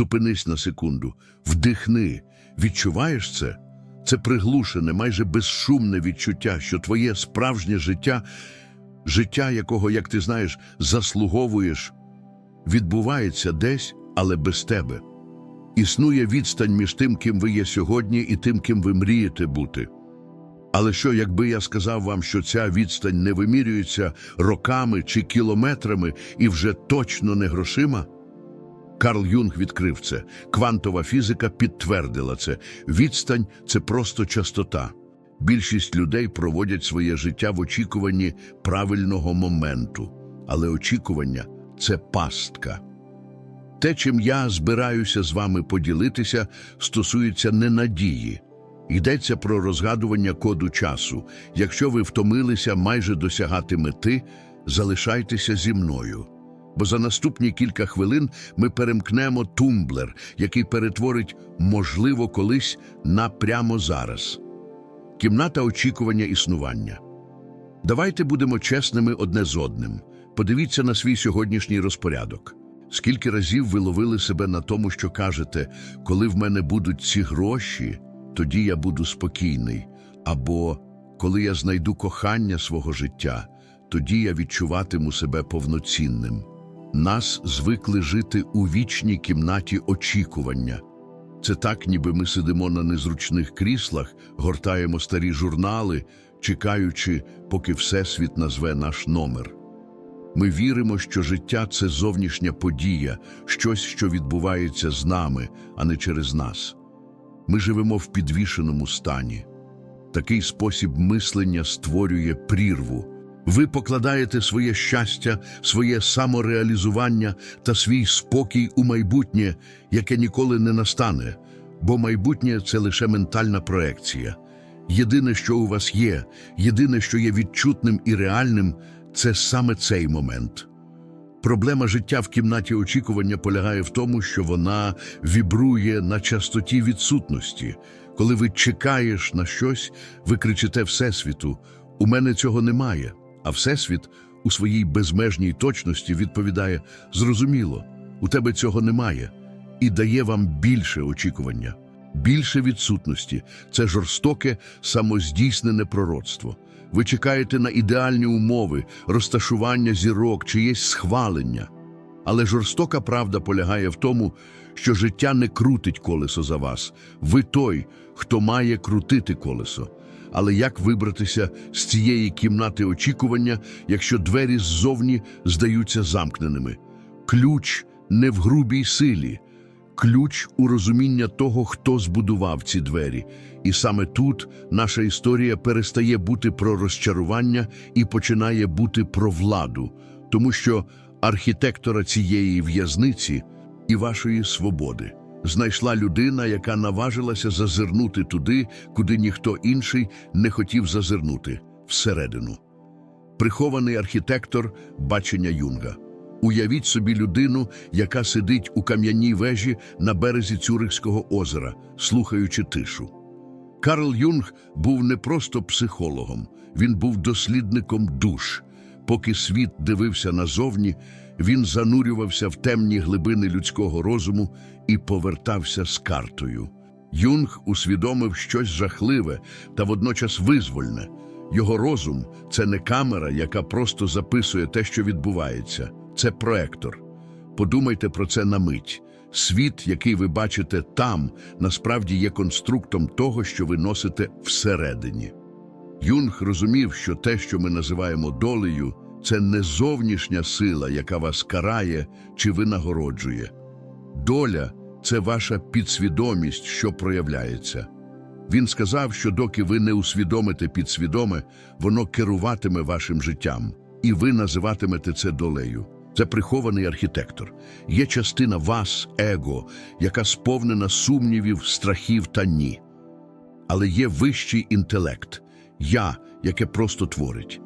Зупинись на секунду, вдихни. Відчуваєш це? Це приглушене, майже безшумне відчуття, що твоє справжнє життя, життя, якого, як ти знаєш, заслуговуєш, відбувається десь, але без тебе. Існує відстань між тим, ким ви є сьогодні, і тим, ким ви мрієте бути. Але що, якби я сказав вам, що ця відстань не вимірюється роками чи кілометрами і вже точно не грошима? Карл Юнг відкрив це. Квантова фізика підтвердила це. Відстань це просто частота. Більшість людей проводять своє життя в очікуванні правильного моменту, але очікування це пастка. Те, чим я збираюся з вами поділитися, стосується не надії. Йдеться про розгадування коду часу. Якщо ви втомилися майже досягати мети, залишайтеся зі мною. Бо за наступні кілька хвилин ми перемкнемо тумблер, який перетворить можливо колись на прямо зараз. Кімната очікування існування. Давайте будемо чесними одне з одним. Подивіться на свій сьогоднішній розпорядок. Скільки разів ви ловили себе на тому, що кажете, коли в мене будуть ці гроші, тоді я буду спокійний, або коли я знайду кохання свого життя, тоді я відчуватиму себе повноцінним. Нас звикли жити у вічній кімнаті очікування. Це так, ніби ми сидимо на незручних кріслах, гортаємо старі журнали, чекаючи, поки Всесвіт назве наш номер. Ми віримо, що життя це зовнішня подія, щось, що відбувається з нами, а не через нас. Ми живемо в підвішеному стані. Такий спосіб мислення створює прірву. Ви покладаєте своє щастя, своє самореалізування та свій спокій у майбутнє, яке ніколи не настане, бо майбутнє це лише ментальна проекція. Єдине, що у вас є, єдине, що є відчутним і реальним, це саме цей момент. Проблема життя в кімнаті очікування полягає в тому, що вона вібрує на частоті відсутності. Коли ви чекаєш на щось, ви кричите Всесвіту: У мене цього немає. А Всесвіт у своїй безмежній точності відповідає: Зрозуміло, у тебе цього немає, і дає вам більше очікування, більше відсутності. Це жорстоке, самоздійснене пророцтво. Ви чекаєте на ідеальні умови, розташування зірок, чиєсь схвалення. Але жорстока правда полягає в тому, що життя не крутить колесо за вас. Ви той, хто має крутити колесо. Але як вибратися з цієї кімнати очікування, якщо двері ззовні здаються замкненими? Ключ не в грубій силі, ключ у розуміння того, хто збудував ці двері. І саме тут наша історія перестає бути про розчарування і починає бути про владу, тому що архітектора цієї в'язниці і вашої свободи знайшла людина, яка наважилася зазирнути туди, куди ніхто інший не хотів зазирнути всередину. Прихований архітектор бачення Юнга. Уявіть собі людину, яка сидить у кам'яній вежі на березі Цюрихського озера, слухаючи тишу. Карл Юнг був не просто психологом, він був дослідником душ. Поки світ дивився назовні, він занурювався в темні глибини людського розуму і повертався з картою. Юнг усвідомив щось жахливе та водночас визвольне. Його розум це не камера, яка просто записує те, що відбувається, це проектор. Подумайте про це на мить. Світ, який ви бачите там, насправді є конструктом того, що ви носите всередині. Юнг розумів, що те, що ми називаємо долею, це не зовнішня сила, яка вас карає чи винагороджує. Доля це ваша підсвідомість, що проявляється. Він сказав, що доки ви не усвідомите підсвідоме, воно керуватиме вашим життям, і ви називатимете це долею. Це прихований архітектор. Є частина вас, его, яка сповнена сумнівів, страхів та ні. Але є вищий інтелект я, яке просто творить.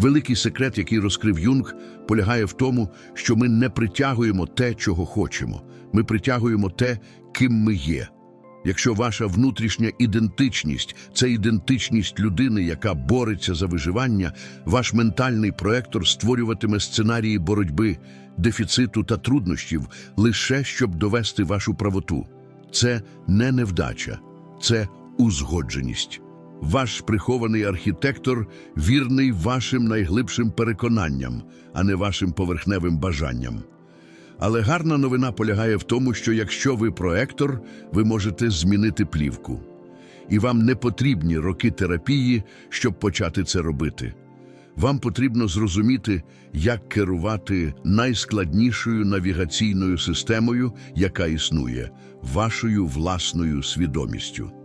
Великий секрет, який розкрив Юнг, полягає в тому, що ми не притягуємо те, чого хочемо. Ми притягуємо те, ким ми є. Якщо ваша внутрішня ідентичність це ідентичність людини, яка бореться за виживання, ваш ментальний проектор створюватиме сценарії боротьби, дефіциту та труднощів лише щоб довести вашу правоту. Це не невдача, це узгодженість. Ваш прихований архітектор вірний вашим найглибшим переконанням, а не вашим поверхневим бажанням. Але гарна новина полягає в тому, що якщо ви проектор, ви можете змінити плівку. І вам не потрібні роки терапії, щоб почати це робити. Вам потрібно зрозуміти, як керувати найскладнішою навігаційною системою, яка існує, вашою власною свідомістю.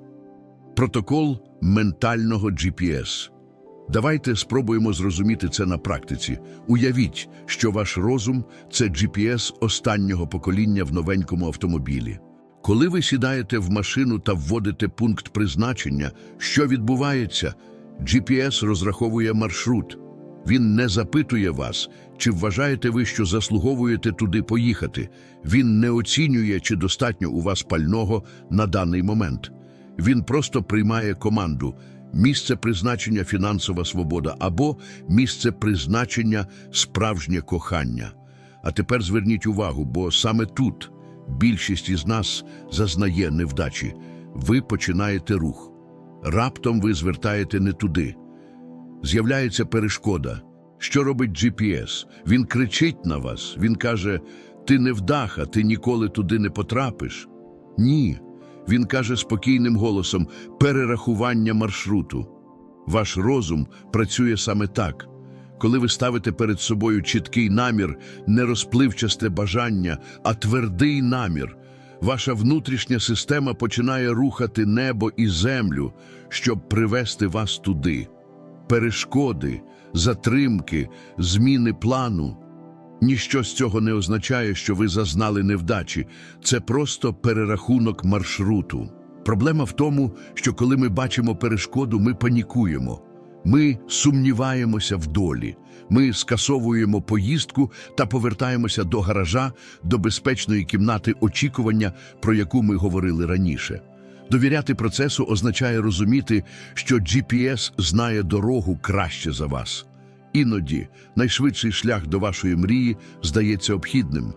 Протокол ментального GPS. Давайте спробуємо зрозуміти це на практиці. Уявіть, що ваш розум це GPS останнього покоління в новенькому автомобілі. Коли ви сідаєте в машину та вводите пункт призначення, що відбувається? GPS розраховує маршрут. Він не запитує вас, чи вважаєте ви, що заслуговуєте туди поїхати. Він не оцінює, чи достатньо у вас пального на даний момент. Він просто приймає команду місце призначення фінансова свобода або місце призначення справжнє кохання. А тепер зверніть увагу, бо саме тут більшість із нас зазнає невдачі. Ви починаєте рух. Раптом ви звертаєте не туди. З'являється перешкода. Що робить GPS? Він кричить на вас. Він каже: Ти невдаха, ти ніколи туди не потрапиш. Ні. Він каже спокійним голосом перерахування маршруту. Ваш розум працює саме так. Коли ви ставите перед собою чіткий намір, не розпливчасте бажання, а твердий намір, ваша внутрішня система починає рухати небо і землю, щоб привести вас туди. Перешкоди, затримки, зміни плану. Ніщо з цього не означає, що ви зазнали невдачі. Це просто перерахунок маршруту. Проблема в тому, що коли ми бачимо перешкоду, ми панікуємо. Ми сумніваємося в долі. Ми скасовуємо поїздку та повертаємося до гаража, до безпечної кімнати очікування, про яку ми говорили раніше. Довіряти процесу означає розуміти, що GPS знає дорогу краще за вас. Іноді найшвидший шлях до вашої мрії здається обхідним.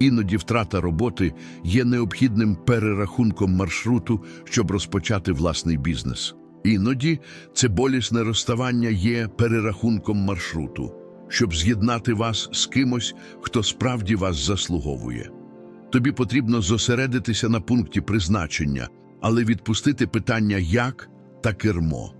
Іноді втрата роботи є необхідним перерахунком маршруту, щоб розпочати власний бізнес. Іноді це болісне розставання є перерахунком маршруту, щоб з'єднати вас з кимось, хто справді вас заслуговує. Тобі потрібно зосередитися на пункті призначення, але відпустити питання як та кермо.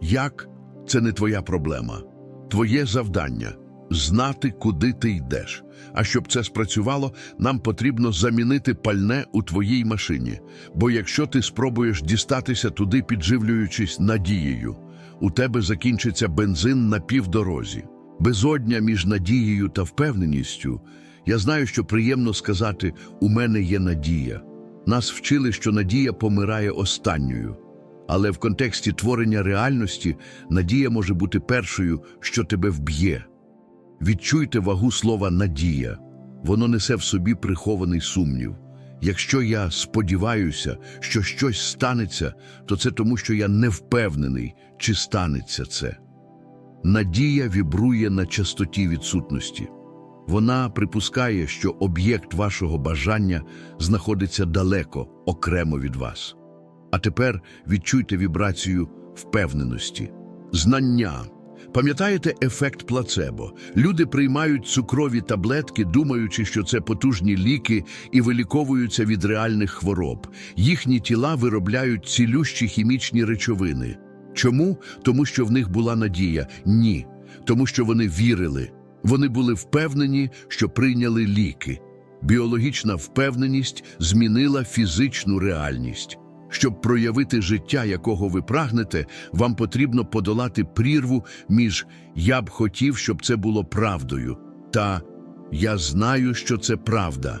Як це не твоя проблема. Твоє завдання знати, куди ти йдеш. А щоб це спрацювало, нам потрібно замінити пальне у твоїй машині. Бо якщо ти спробуєш дістатися туди, підживлюючись надією, у тебе закінчиться бензин на півдорозі. Безодня між надією та впевненістю. Я знаю, що приємно сказати у мене є надія. Нас вчили, що надія помирає останньою. Але в контексті творення реальності надія може бути першою, що тебе вб'є. Відчуйте вагу слова надія. Воно несе в собі прихований сумнів. Якщо я сподіваюся, що щось станеться, то це тому, що я не впевнений, чи станеться це. Надія вібрує на частоті відсутності. Вона припускає, що об'єкт вашого бажання знаходиться далеко, окремо від вас. А тепер відчуйте вібрацію впевненості, знання. Пам'ятаєте ефект плацебо? Люди приймають цукрові таблетки, думаючи, що це потужні ліки і виліковуються від реальних хвороб. Їхні тіла виробляють цілющі хімічні речовини. Чому? Тому що в них була надія. Ні. Тому що вони вірили. Вони були впевнені, що прийняли ліки. Біологічна впевненість змінила фізичну реальність. Щоб проявити життя, якого ви прагнете, вам потрібно подолати прірву між «я б хотів, щоб це було правдою» та «я знаю, що це правда».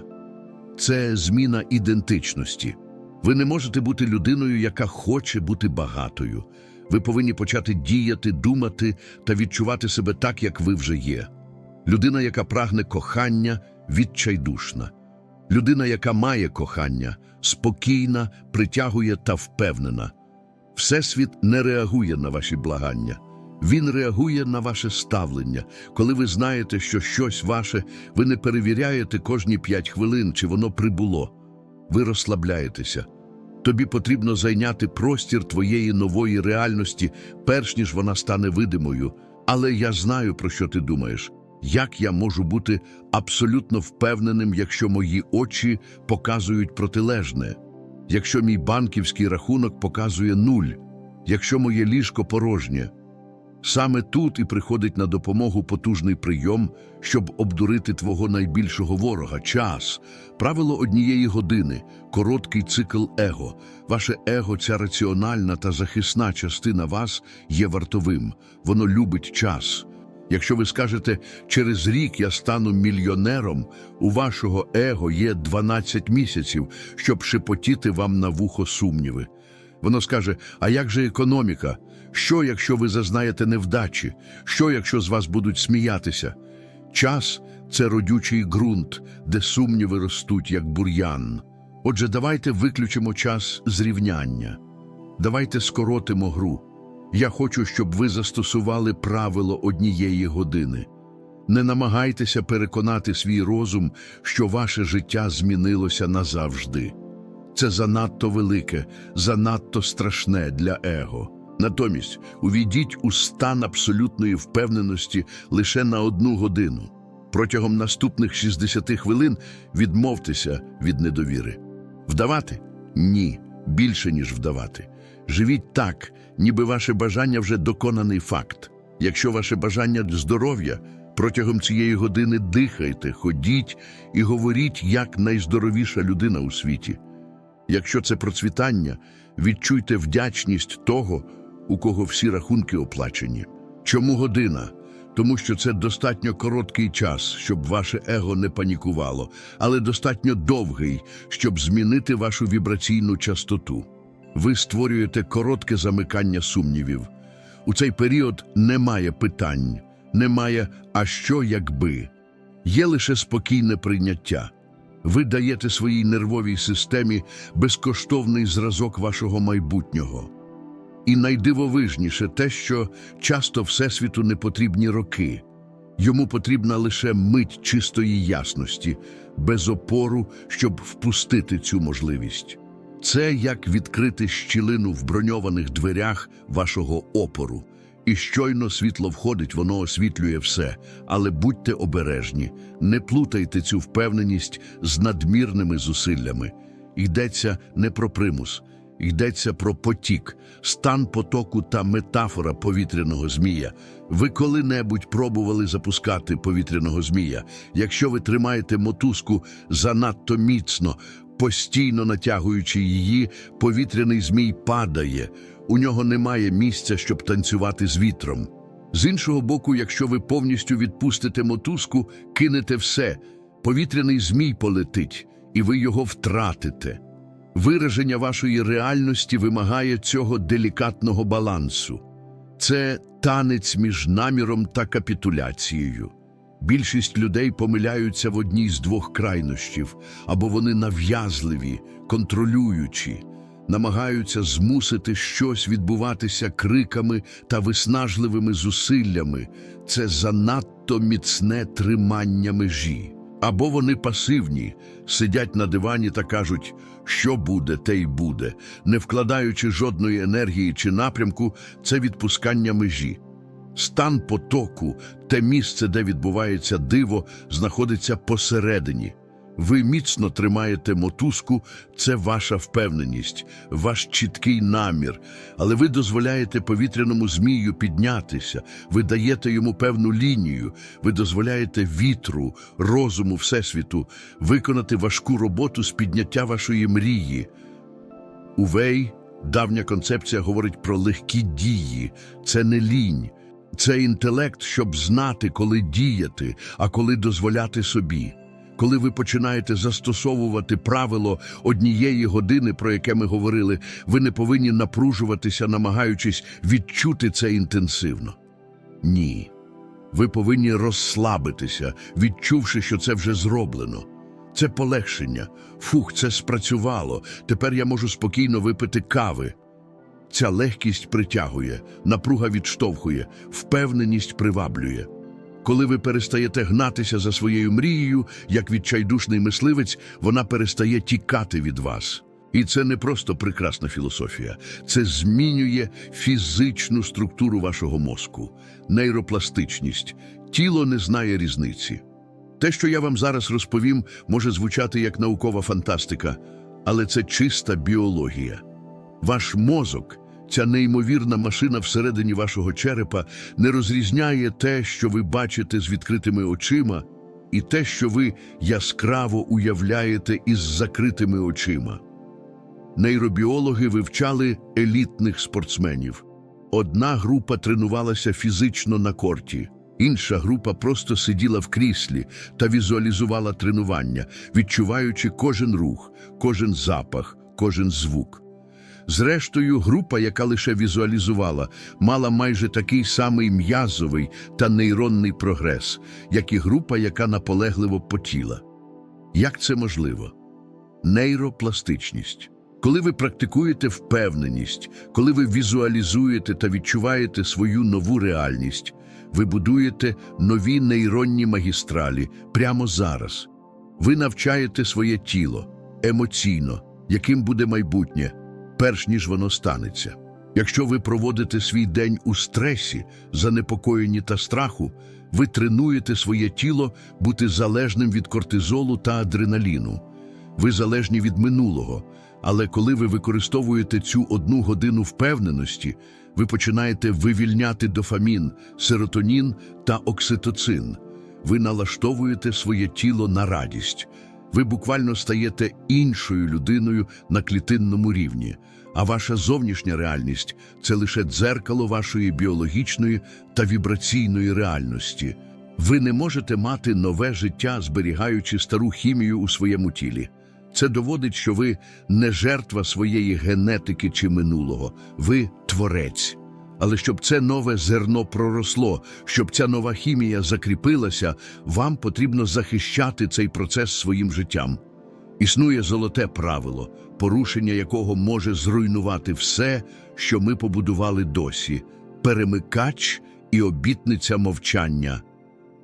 Це зміна ідентичності. Ви не можете бути людиною, яка хоче бути багатою. Ви повинні почати діяти, думати та відчувати себе так, як ви вже є. Людина, яка прагне кохання, відчайдушна. Людина, яка має кохання, спокійна, притягує та впевнена. Всесвіт не реагує на ваші благання. Він реагує на ваше ставлення. Коли ви знаєте, що щось ваше, ви не перевіряєте кожні п'ять хвилин, чи воно прибуло. Ви розслабляєтеся. Тобі потрібно зайняти простір твоєї нової реальності, перш ніж вона стане видимою. Але я знаю, про що ти думаєш. Як я можу бути абсолютно впевненим, якщо мої очі показують протилежне, якщо мій банківський рахунок показує нуль, якщо моє ліжко порожнє? Саме тут і приходить на допомогу потужний прийом, щоб обдурити твого найбільшого ворога час, правило однієї години, короткий цикл его. Ваше его, ця раціональна та захисна частина вас є вартовим, воно любить час. Якщо ви скажете, через рік я стану мільйонером, у вашого его є 12 місяців, щоб шепотіти вам на вухо сумніви. Воно скаже: а як же економіка? Що, якщо ви зазнаєте невдачі? Що, якщо з вас будуть сміятися? Час це родючий ґрунт, де сумніви ростуть, як бур'ян. Отже, давайте виключимо час зрівняння. Давайте скоротимо гру. Я хочу, щоб ви застосували правило однієї години. Не намагайтеся переконати свій розум, що ваше життя змінилося назавжди. Це занадто велике, занадто страшне для его. Натомість увійдіть у стан абсолютної впевненості лише на одну годину. Протягом наступних 60 хвилин відмовтеся від недовіри. Вдавати? Ні, більше, ніж вдавати. Живіть так, ніби ваше бажання вже доконаний факт. Якщо ваше бажання здоров'я, протягом цієї години дихайте, ходіть і говоріть як найздоровіша людина у світі. Якщо це процвітання, відчуйте вдячність того, у кого всі рахунки оплачені. Чому година? Тому що це достатньо короткий час, щоб ваше его не панікувало, але достатньо довгий, щоб змінити вашу вібраційну частоту. Ви створюєте коротке замикання сумнівів. У цей період немає питань, немає «а що якби?». Є лише спокійне прийняття. Ви даєте своїй нервовій системі безкоштовний зразок вашого майбутнього. І найдивовижніше те, що часто Всесвіту не потрібні роки. Йому потрібна лише мить чистої ясності, без опору, щоб впустити цю можливість. Це як відкрити щілину в броньованих дверях вашого опору. І щойно світло входить, воно освітлює все. Але будьте обережні, не плутайте цю впевненість з надмірними зусиллями. Йдеться не про примус, йдеться про потік, стан потоку та метафора повітряного змія. Ви коли-небудь пробували запускати повітряного змія. Якщо ви тримаєте мотузку занадто міцно, постійно натягуючи її, повітряний змій падає. У нього немає місця, щоб танцювати з вітром. З іншого боку, якщо ви повністю відпустите мотузку, кинете все, повітряний змій полетить, і ви його втратите. Вираження вашої реальності вимагає цього делікатного балансу. Це танець між наміром та капітуляцією. Більшість людей помиляються в одній з двох крайнощів, або вони нав'язливі, контролюючі, намагаються змусити щось відбуватися криками та виснажливими зусиллями. Це занадто міцне тримання межі. Або вони пасивні, сидять на дивані та кажуть, що буде, те й буде, не вкладаючи жодної енергії чи напрямку, це відпускання межі. Стан потоку, те місце, де відбувається диво, знаходиться посередині. Ви міцно тримаєте мотузку, це ваша впевненість, ваш чіткий намір, але ви дозволяєте повітряному змію піднятися, ви даєте йому певну лінію, ви дозволяєте вітру, розуму Всесвіту виконати важку роботу з підняття вашої мрії. Увей, давня концепція говорить про легкі дії, це не лінь. Це інтелект, щоб знати, коли діяти, а коли дозволяти собі. Коли ви починаєте застосовувати правило однієї години, про яке ми говорили, ви не повинні напружуватися, намагаючись відчути це інтенсивно. Ні. Ви повинні розслабитися, відчувши, що це вже зроблено. Це полегшення. Фух, це спрацювало. Тепер я можу спокійно випити кави. Ця легкість притягує, напруга відштовхує, впевненість приваблює. Коли ви перестаєте гнатися за своєю мрією, як відчайдушний мисливець, вона перестає тікати від вас. І це не просто прекрасна філософія, це змінює фізичну структуру вашого мозку, нейропластичність. Тіло не знає різниці. Те, що я вам зараз розповім, може звучати як наукова фантастика, але це чиста біологія. Ваш мозок, ця неймовірна машина всередині вашого черепа, не розрізняє те, що ви бачите з відкритими очима, і те, що ви яскраво уявляєте із закритими очима. Нейробіологи вивчали елітних спортсменів. Одна група тренувалася фізично на корті, інша група просто сиділа в кріслі та візуалізувала тренування, відчуваючи кожен рух, кожен запах, кожен звук. Зрештою, група, яка лише візуалізувала, мала майже такий самий м'язовий та нейронний прогрес, як і група, яка наполегливо потіла. Як це можливо? Нейропластичність. Коли ви практикуєте впевненість, коли ви візуалізуєте та відчуваєте свою нову реальність, ви будуєте нові нейронні магістралі прямо зараз. Ви навчаєте своє тіло емоційно, яким буде майбутнє, перш ніж воно станеться. Якщо ви проводите свій день у стресі, занепокоєнні та страху, ви тренуєте своє тіло бути залежним від кортизолу та адреналіну. Ви залежні від минулого, але коли ви використовуєте цю одну годину впевненості, ви починаєте вивільняти дофамін, серотонін та окситоцин. Ви налаштовуєте своє тіло на радість. Ви буквально стаєте іншою людиною на клітинному рівні, а ваша зовнішня реальність це лише дзеркало вашої біологічної та вібраційної реальності. Ви не можете мати нове життя, зберігаючи стару хімію у своєму тілі. Це доводить, що ви не жертва своєї генетики чи минулого, ви творець. Але щоб це нове зерно проросло, щоб ця нова хімія закріпилася, вам потрібно захищати цей процес своїм життям. Існує золоте правило, порушення якого може зруйнувати все, що ми побудували досі перемикач і обітниця мовчання.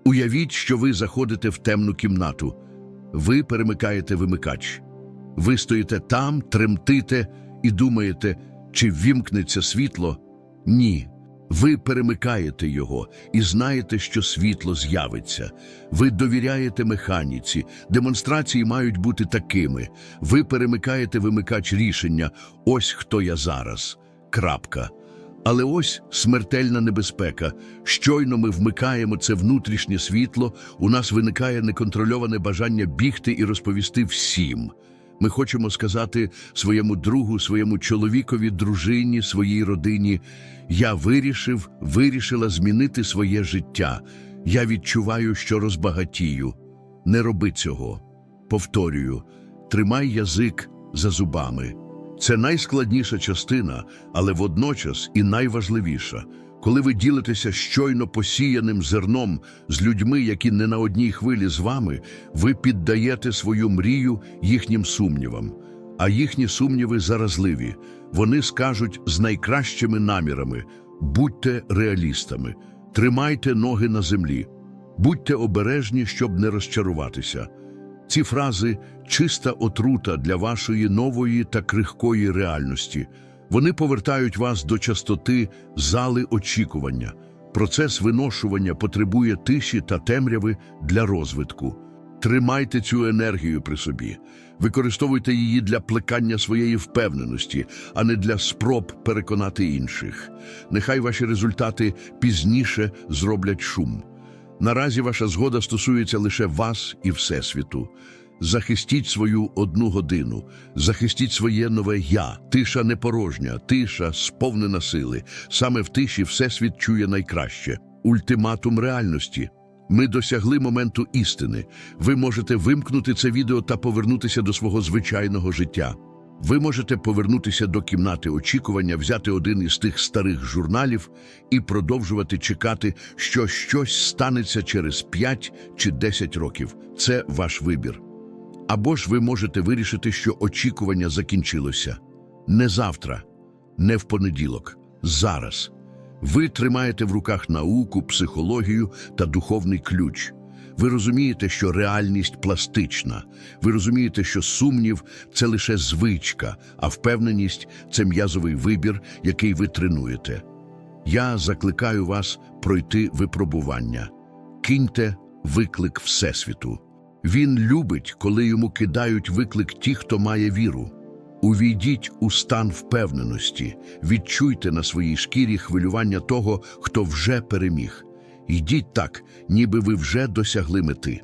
Уявіть, що ви заходите в темну кімнату. Ви перемикаєте вимикач. Ви стоїте там, тремтите і думаєте, чи ввімкнеться світло? Ні. Ви перемикаєте його і знаєте, що світло з'явиться. Ви довіряєте механіці, демонстрації мають бути такими. Ви перемикаєте вимикач рішення Ось хто я зараз. Крапка. Але ось смертельна небезпека. Щойно ми вмикаємо це внутрішнє світло, у нас виникає неконтрольоване бажання бігти і розповісти всім. Ми хочемо сказати своєму другу, своєму чоловікові, дружині, своїй родині: я вирішив, вирішила змінити своє життя. Я відчуваю, що розбагатію. Не роби цього. Повторюю, тримай язик за зубами. Це найскладніша частина, але водночас і найважливіша. Коли ви ділитеся щойно посіяним зерном з людьми, які не на одній хвилі з вами, ви піддаєте свою мрію їхнім сумнівам. А їхні сумніви заразливі. Вони скажуть з найкращими намірами: будьте реалістами, тримайте ноги на землі, будьте обережні, щоб не розчаруватися. Ці фрази чиста отрута для вашої нової та крихкої реальності. Вони повертають вас до частоти зали очікування. Процес виношування потребує тиші та темряви для розвитку. Тримайте цю енергію при собі, використовуйте її для плекання своєї впевненості, а не для спроб переконати інших. Нехай ваші результати пізніше зроблять шум. Наразі ваша згода стосується лише вас і Всесвіту. Захистіть свою одну годину, захистіть своє нове я. Тиша не порожня, тиша сповнена сили. Саме в тиші Всесвіт чує найкраще. Ультиматум реальності. Ми досягли моменту істини. Ви можете вимкнути це відео та повернутися до свого звичайного життя. Ви можете повернутися до кімнати очікування, взяти один із тих старих журналів і продовжувати чекати, що щось станеться через 5 чи 10 років. Це ваш вибір. Або ж ви можете вирішити, що очікування закінчилося. Не завтра, не в понеділок, зараз. Ви тримаєте в руках науку, психологію та духовний ключ. Ви розумієте, що реальність пластична. Ви розумієте, що сумнів це лише звичка, а впевненість це м'язовий вибір, який ви тренуєте. Я закликаю вас пройти випробування. Киньте виклик Всесвіту. Він любить, коли йому кидають виклик ті, хто має віру. Увійдіть у стан впевненості, відчуйте на своїй шкірі хвилювання того, хто вже переміг. Йдіть так, ніби ви вже досягли мети.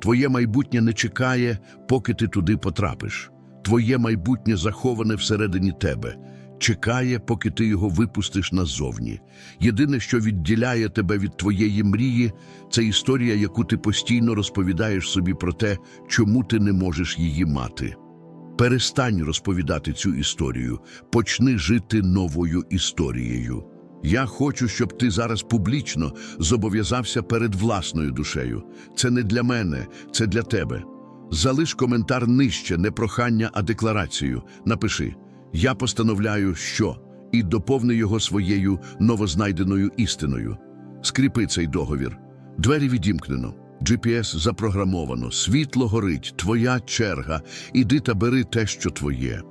Твоє майбутнє не чекає, поки ти туди потрапиш. Твоє майбутнє заховане всередині тебе, чекає, поки ти його випустиш назовні. Єдине, що відділяє тебе від твоєї мрії, це історія, яку ти постійно розповідаєш собі про те, чому ти не можеш її мати. Перестань розповідати цю історію, почни жити новою історією. Я хочу, щоб ти зараз публічно зобов'язався перед власною душею. Це не для мене, це для тебе. Залиш коментар нижче, не прохання, а декларацію. Напиши: Я постановляю, що, і доповни його своєю новознайденою істиною. Скріпи цей договір. Двері відімкнено. GPS запрограмовано, світло горить, твоя черга. Іди та бери те, що твоє.